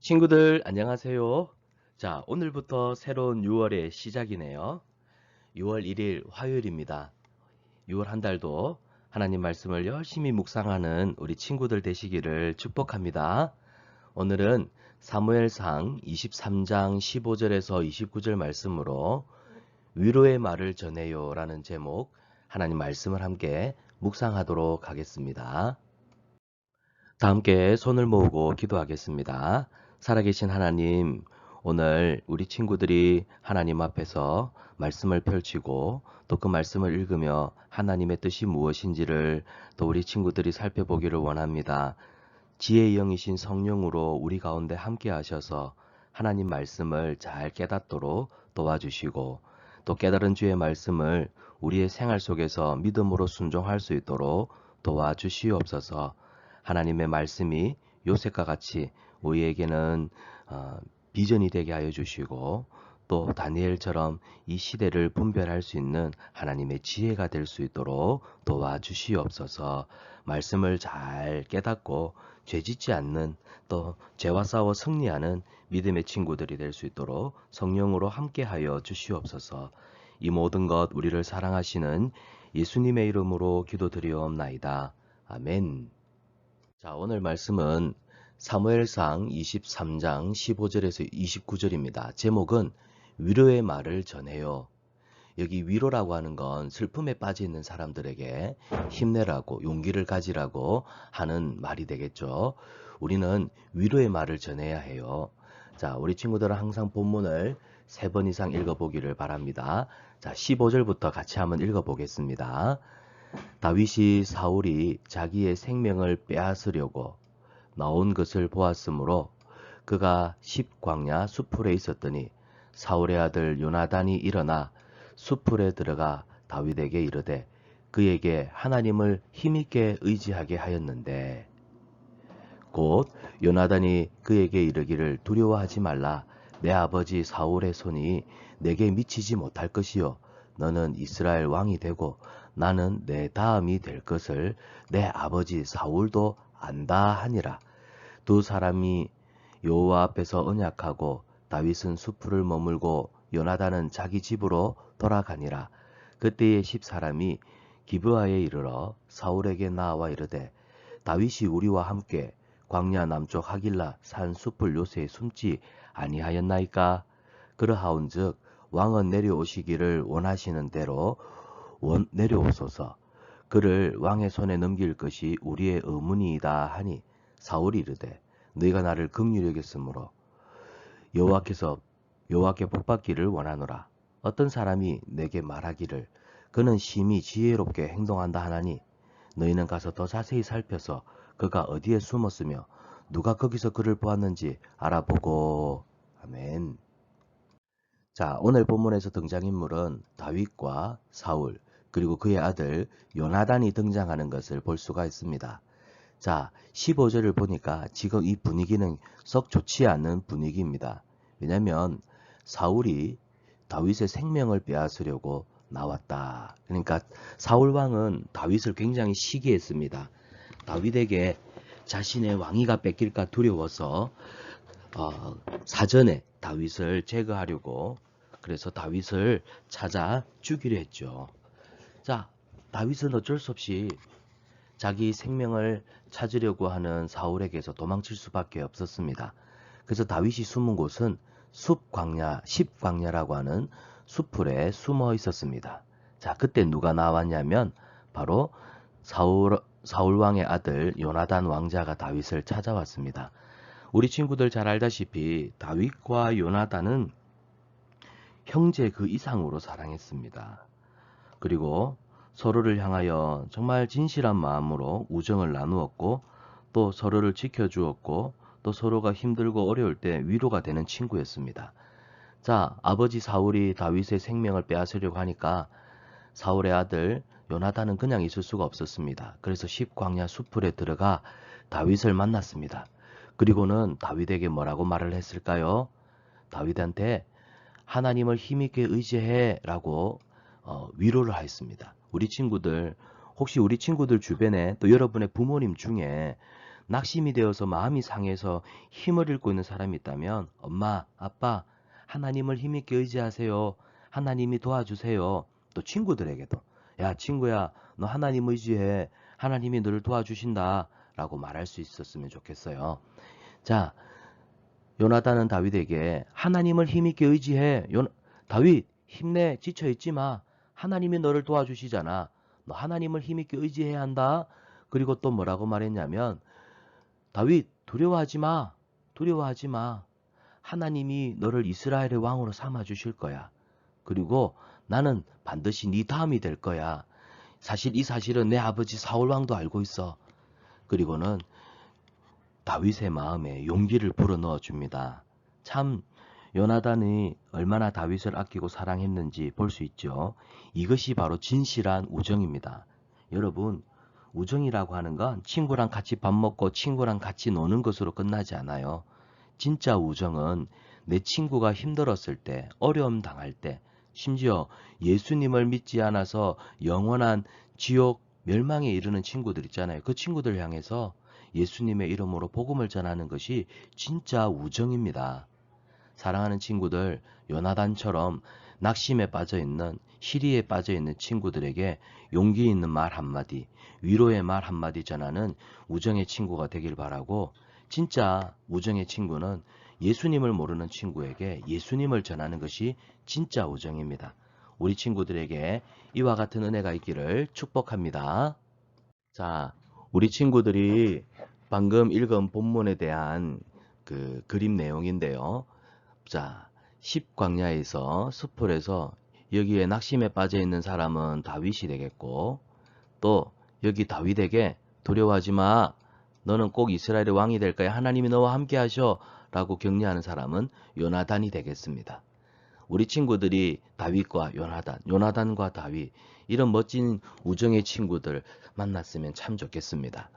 친구들 안녕하세요. 자, 오늘부터 새로운 6월의 시작이네요. 6월 1일 화요일입니다. 6월 한 달도 하나님 말씀을 열심히 묵상하는 우리 친구들 되시기를 축복합니다. 오늘은 사무엘상 23장 15절에서 29절 말씀으로 위로의 말을 전해요 라는 제목 하나님 말씀을 함께 묵상하도록 하겠습니다. 다 함께 손을 모으고 기도하겠습니다. 살아계신 하나님, 오늘 우리 친구들이 하나님 앞에서 말씀을 펼치고 또 그 말씀을 읽으며 하나님의 뜻이 무엇인지를 또 우리 친구들이 살펴보기를 원합니다. 지혜의 영이신 성령으로 우리 가운데 함께 하셔서 하나님 말씀을 잘 깨닫도록 도와주시고 또 깨달은 주의 말씀을 우리의 생활 속에서 믿음으로 순종할 수 있도록 도와주시옵소서 하나님의 말씀이 요셉과 같이 우리에게는 어, 비전이 되게 하여 주시고 또 다니엘처럼 이 시대를 분별할 수 있는 하나님의 지혜가 될 수 있도록 도와주시옵소서. 말씀을 잘 깨닫고 죄 짓지 않는 또 죄와 싸워 승리하는 믿음의 친구들이 될 수 있도록 성령으로 함께하여 주시옵소서. 이 모든 것 우리를 사랑하시는 예수님의 이름으로 기도드리옵나이다. 아멘. 자, 오늘 말씀은 사무엘상 23장 15절에서 29절입니다. 제목은 위로의 말을 전해요. 여기 위로라고 하는 건 슬픔에 빠져 있는 사람들에게 힘내라고 용기를 가지라고 하는 말이 되겠죠. 우리는 위로의 말을 전해야 해요. 자, 우리 친구들은 항상 본문을 세 번 이상 읽어보기를 바랍니다. 자, 15절부터 같이 한번 읽어보겠습니다. 다윗이 사울이 자기의 생명을 빼앗으려고 나온 것을 보았으므로 그가 십광야 수풀에 있었더니 사울의 아들 요나단이 일어나 수풀에 들어가 다윗에게 이르되 그에게 하나님을 힘있게 의지하게 하였는데. 곧 요나단이 그에게 이르기를 두려워하지 말라. 내 아버지 사울의 손이 내게 미치지 못할 것이요. 너는 이스라엘 왕이 되고 나는 내 다음이 될 것을 내 아버지 사울도 안다 하니라. 두 사람이 여호와 앞에서 언약하고 다윗은 수풀을 머물고 요나단은 자기 집으로 돌아가니라. 그때의 십 사람이 기브아에 이르러 사울에게 나와 이르되 다윗이 우리와 함께 광야 남쪽 하길라 산 숲을 요새에 숨지 아니하였나이까? 그러하온즉 왕은 내려오시기를 원하시는 대로 원, 내려오소서. 그를 왕의 손에 넘길 것이 우리의 의문이다 하니 사울이 이르되 너희가 나를 긍휼히 여겼으므로 여호와께서 여호와께 복받기를 원하노라. 어떤 사람이 내게 말하기를 그는 심히 지혜롭게 행동한다 하나니 너희는 가서 더 자세히 살펴서 그가 어디에 숨었으며 누가 거기서 그를 보았는지 알아보고 아멘. 자, 오늘 본문에서 등장인물은 다윗과 사울, 그리고 그의 아들 요나단이 등장하는 것을 볼 수가 있습니다. 자, 15절을 보니까 지금 이 분위기는 썩 좋지 않은 분위기입니다. 왜냐하면 사울이 다윗의 생명을 빼앗으려고 나왔다. 그러니까 사울 왕은 다윗을 굉장히 시기했습니다. 다윗에게 자신의 왕위가 뺏길까 두려워서 어, 사전에 다윗을 제거하려고 그래서 다윗을 찾아 죽이려 했죠. 자, 다윗은 어쩔 수 없이 자기 생명을 찾으려고 하는 사울에게서 도망칠 수밖에 없었습니다. 그래서 다윗이 숨은 곳은 숲 광야, 십 광야라고 하는 숲풀에 숨어 있었습니다. 자, 그때 누가 나왔냐면 바로 사울, 사울 왕의 아들 요나단 왕자가 다윗을 찾아왔습니다. 우리 친구들 잘 알다시피 다윗과 요나단은 형제 그 이상으로 사랑했습니다. 그리고 서로를 향하여 정말 진실한 마음으로 우정을 나누었고 또 서로를 지켜주었고 또 서로가 힘들고 어려울 때 위로가 되는 친구였습니다. 자, 아버지 사울이 다윗의 생명을 빼앗으려고 하니까 사울의 아들 요나단은 그냥 있을 수가 없었습니다. 그래서 십광야 수풀에 들어가 다윗을 만났습니다. 그리고는 다윗에게 뭐라고 말을 했을까요? 다윗한테 하나님을 힘있게 의지해 라고 어, 위로를 하였습니다. 우리 친구들 혹시 우리 친구들 주변에 또 여러분의 부모님 중에 낙심이 되어서 마음이 상해서 힘을 잃고 있는 사람이 있다면 엄마, 아빠, 하나님을 힘있게 의지하세요. 하나님이 도와주세요. 또 친구들에게도 야 친구야 너 하나님 의지해. 하나님이 너를 도와주신다. 라고 말할 수 있었으면 좋겠어요. 자 요나단은 다윗에게 하나님을 힘있게 의지해. 요, 다윗 힘내 지쳐있지 마. 하나님이 너를 도와주시잖아. 너 하나님을 힘있게 의지해야 한다. 그리고 또 뭐라고 말했냐면 다윗 두려워하지 마. 두려워하지 마. 하나님이 너를 이스라엘의 왕으로 삼아 주실 거야. 그리고 나는 반드시 네 다음이 될 거야. 사실 이 사실은 내 아버지 사울 왕도 알고 있어. 그리고는 다윗의 마음에 용기를 불어넣어 줍니다. 참 요나단이 얼마나 다윗을 아끼고 사랑했는지 볼 수 있죠. 이것이 바로 진실한 우정입니다. 여러분, 우정이라고 하는 건 친구랑 같이 밥 먹고 친구랑 같이 노는 것으로 끝나지 않아요. 진짜 우정은 내 친구가 힘들었을 때, 어려움 당할 때, 심지어 예수님을 믿지 않아서 영원한 지옥 멸망에 이르는 친구들 있잖아요. 그 친구들 향해서 예수님의 이름으로 복음을 전하는 것이 진짜 우정입니다. 사랑하는 친구들, 요나단처럼 낙심에 빠져 있는, 시리에 빠져 있는 친구들에게 용기 있는 말 한마디, 위로의 말 한마디 전하는 우정의 친구가 되길 바라고, 진짜 우정의 친구는 예수님을 모르는 친구에게 예수님을 전하는 것이 진짜 우정입니다. 우리 친구들에게 이와 같은 은혜가 있기를 축복합니다. 자, 우리 친구들이 방금 읽은 본문에 대한 그 그림 내용인데요. 자, 10광야에서 수풀에서 여기에 낙심에 빠져 있는 사람은 다윗이 되겠고 또 여기 다윗에게 두려워하지 마. 너는 꼭 이스라엘의 왕이 될 거야. 하나님이 너와 함께 하셔. 라고 격려하는 사람은 요나단이 되겠습니다. 우리 친구들이 다윗과 요나단, 요나단과 다윗 이런 멋진 우정의 친구들 만났으면 참 좋겠습니다.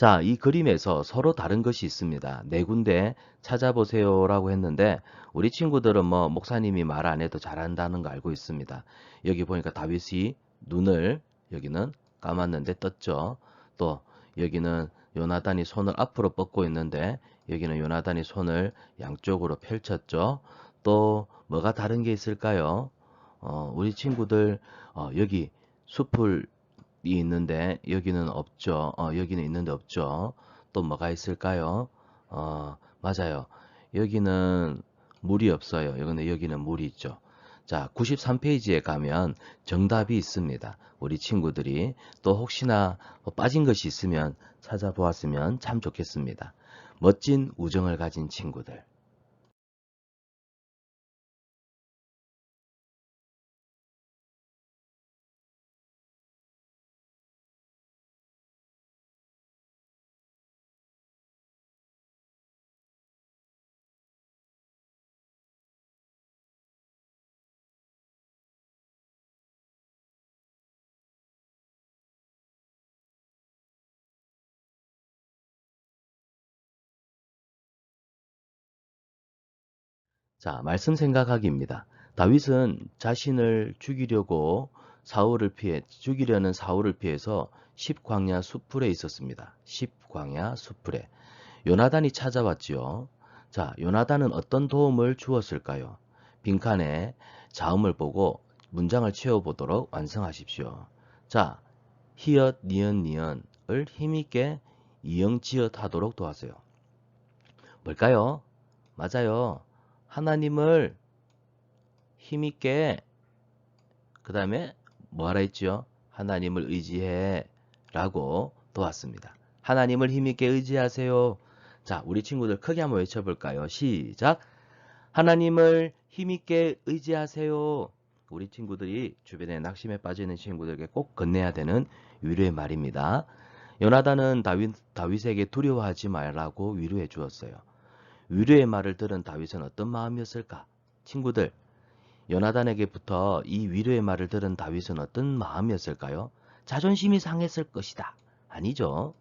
자, 이 그림에서 서로 다른 것이 있습니다. 네 군데 찾아보세요 라고 했는데 우리 친구들은 뭐 목사님이 말 안 해도 잘한다는 거 알고 있습니다. 여기 보니까 다윗이 눈을 여기는 감았는데 떴죠. 또 여기는 요나단이 손을 앞으로 뻗고 있는데 여기는 요나단이 손을 양쪽으로 펼쳤죠. 또 뭐가 다른 게 있을까요? 어, 우리 친구들 어, 여기 숲을 이 있는데 여기는 없죠. 어, 여기는 있는데 없죠. 또 뭐가 있을까요? 어, 맞아요. 여기는 물이 없어요. 근데 여기는 물이 있죠. 자, 93페이지에 가면 정답이 있습니다. 우리 친구들이 또 혹시나 뭐 빠진 것이 있으면 찾아보았으면 참 좋겠습니다. 멋진 우정을 가진 친구들. 자, 말씀 생각하기입니다. 다윗은 자신을 죽이려고 사울을 피해 죽이려는 사울을 피해서 십광야 수풀에 있었습니다. 십광야 수풀에 요나단이 찾아왔지요. 자, 요나단은 어떤 도움을 주었을까요? 빈칸에 자음을 보고 문장을 채워보도록 완성하십시오. 자, 히읗, 니은, 니은을 힘있게 이응지읒 하도록 도와세요. 뭘까요? 맞아요. 하나님을 힘있게 그 다음에 뭐하라 했죠? 하나님을 의지해 라고 도왔습니다. 하나님을 힘있게 의지하세요. 자, 우리 친구들 크게 한번 외쳐볼까요? 시작! 하나님을 힘있게 의지하세요. 우리 친구들이 주변에 낙심에 빠지는 친구들에게 꼭 건네야 되는 위로의 말입니다. 요나단은 다윗, 다윗에게 두려워하지 말라고 위로해 주었어요. 위로의 말을 들은 다윗은 어떤 마음이었을까? 친구들, 요나단에게부터 이 위로의 말을 들은 다윗은 어떤 마음이었을까요? 자존심이 상했을 것이다. 아니죠.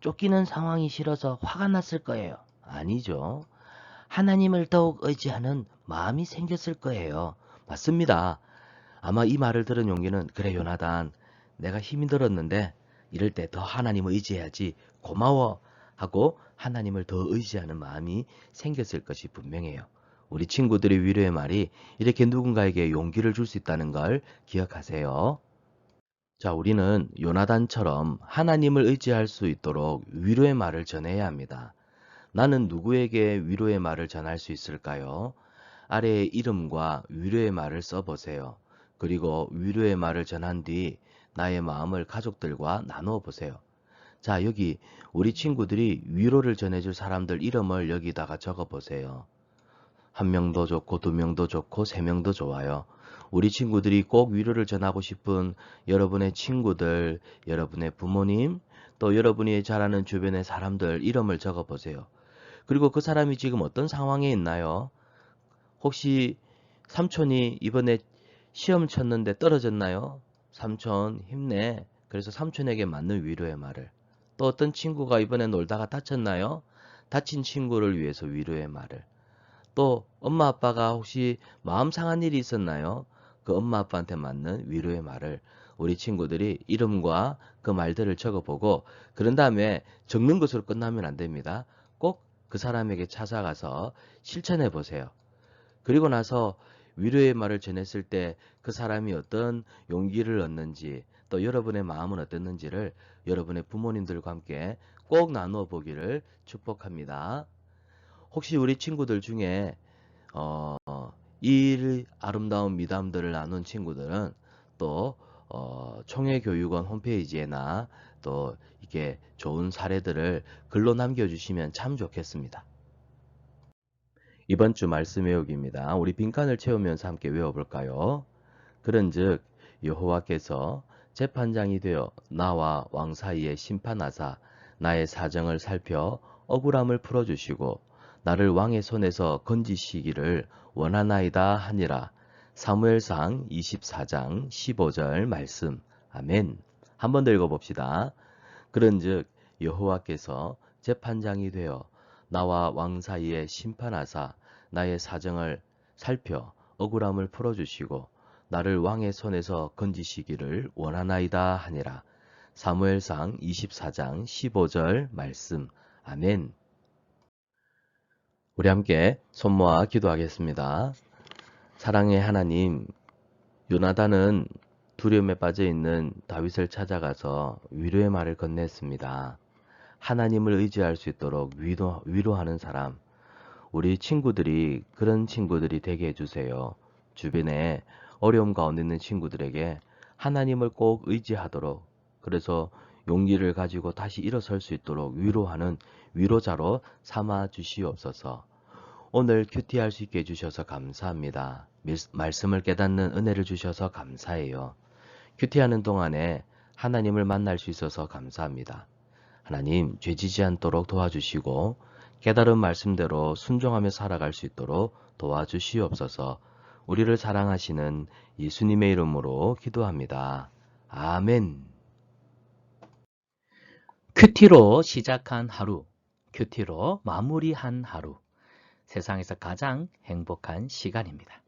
쫓기는 상황이 싫어서 화가 났을 거예요. 아니죠. 하나님을 더욱 의지하는 마음이 생겼을 거예요. 맞습니다. 아마 이 말을 들은 용기는 그래 요나단 내가 힘이 들었는데 이럴 때 더 하나님을 의지해야지 고마워 하고 하나님을 더 의지하는 마음이 생겼을 것이 분명해요. 우리 친구들의 위로의 말이 이렇게 누군가에게 용기를 줄 수 있다는 걸 기억하세요. 자, 우리는 요나단처럼 하나님을 의지할 수 있도록 위로의 말을 전해야 합니다. 나는 누구에게 위로의 말을 전할 수 있을까요? 아래에 이름과 위로의 말을 써보세요. 그리고 위로의 말을 전한 뒤 나의 마음을 가족들과 나누어 보세요. 자, 여기 우리 친구들이 위로를 전해줄 사람들 이름을 여기다가 적어 보세요. 한 명도 좋고 두 명도 좋고 세 명도 좋아요. 우리 친구들이 꼭 위로를 전하고 싶은 여러분의 친구들, 여러분의 부모님, 또 여러분이 잘 아는 주변의 사람들 이름을 적어 보세요. 그리고 그 사람이 지금 어떤 상황에 있나요? 혹시 삼촌이 이번에 시험 쳤는데 떨어졌나요? 삼촌 힘내. 그래서 삼촌에게 맞는 위로의 말을. 또 어떤 친구가 이번에 놀다가 다쳤나요? 다친 친구를 위해서 위로의 말을. 또 엄마 아빠가 혹시 마음 상한 일이 있었나요? 그 엄마 아빠한테 맞는 위로의 말을 우리 친구들이 이름과 그 말들을 적어보고 그런 다음에 적는 것으로 끝나면 안 됩니다. 꼭 그 사람에게 찾아가서 실천해 보세요. 그리고 나서 위로의 말을 전했을 때 그 사람이 어떤 용기를 얻는지 또 여러분의 마음은 어땠는지를 여러분의 부모님들과 함께 꼭 나누어 보기를 축복합니다. 혹시 우리 친구들 중에 어, 이 아름다운 미담들을 나눈 친구들은 또 어, 총회교육원 홈페이지에나 또 이게 좋은 사례들을 글로 남겨주시면 참 좋겠습니다. 이번 주 말씀 외우기입니다. 우리 빈칸을 채우면서 함께 외워볼까요? 그런즉 여호와께서 재판장이 되어 나와 왕 사이에 심판하사 나의 사정을 살펴 억울함을 풀어주시고 나를 왕의 손에서 건지시기를 원하나이다 하니라. 사무엘상 24장 15절 말씀. 아멘. 한 번 더 읽어봅시다. 그런즉 여호와께서 재판장이 되어 나와 왕 사이에 심판하사 나의 사정을 살펴 억울함을 풀어주시고 나를 왕의 손에서 건지시기를 원하나이다 하니라. 사무엘상 24장 15절 말씀. 아멘. 우리 함께 손 모아 기도하겠습니다. 사랑의 하나님, 요나단은 두려움에 빠져 있는 다윗을 찾아가서 위로의 말을 건넸습니다. 하나님을 의지할 수 있도록 위로, 위로하는 사람, 우리 친구들이 그런 친구들이 되게 해주세요. 주변에 어려움 가운데 있는 친구들에게 하나님을 꼭 의지하도록 그래서 용기를 가지고 다시 일어설 수 있도록 위로하는 위로자로 삼아 주시옵소서. 오늘 큐티할 수 있게 해주셔서 감사합니다. 말씀을 깨닫는 은혜를 주셔서 감사해요. 큐티하는 동안에 하나님을 만날 수 있어서 감사합니다. 하나님 죄지지 않도록 도와주시고 깨달은 말씀대로 순종하며 살아갈 수 있도록 도와주시옵소서. 우리를 사랑하시는 예수님의 이름으로 기도합니다. 아멘. 큐티로 시작한 하루, 큐티로 마무리한 하루. 세상에서 가장 행복한 시간입니다.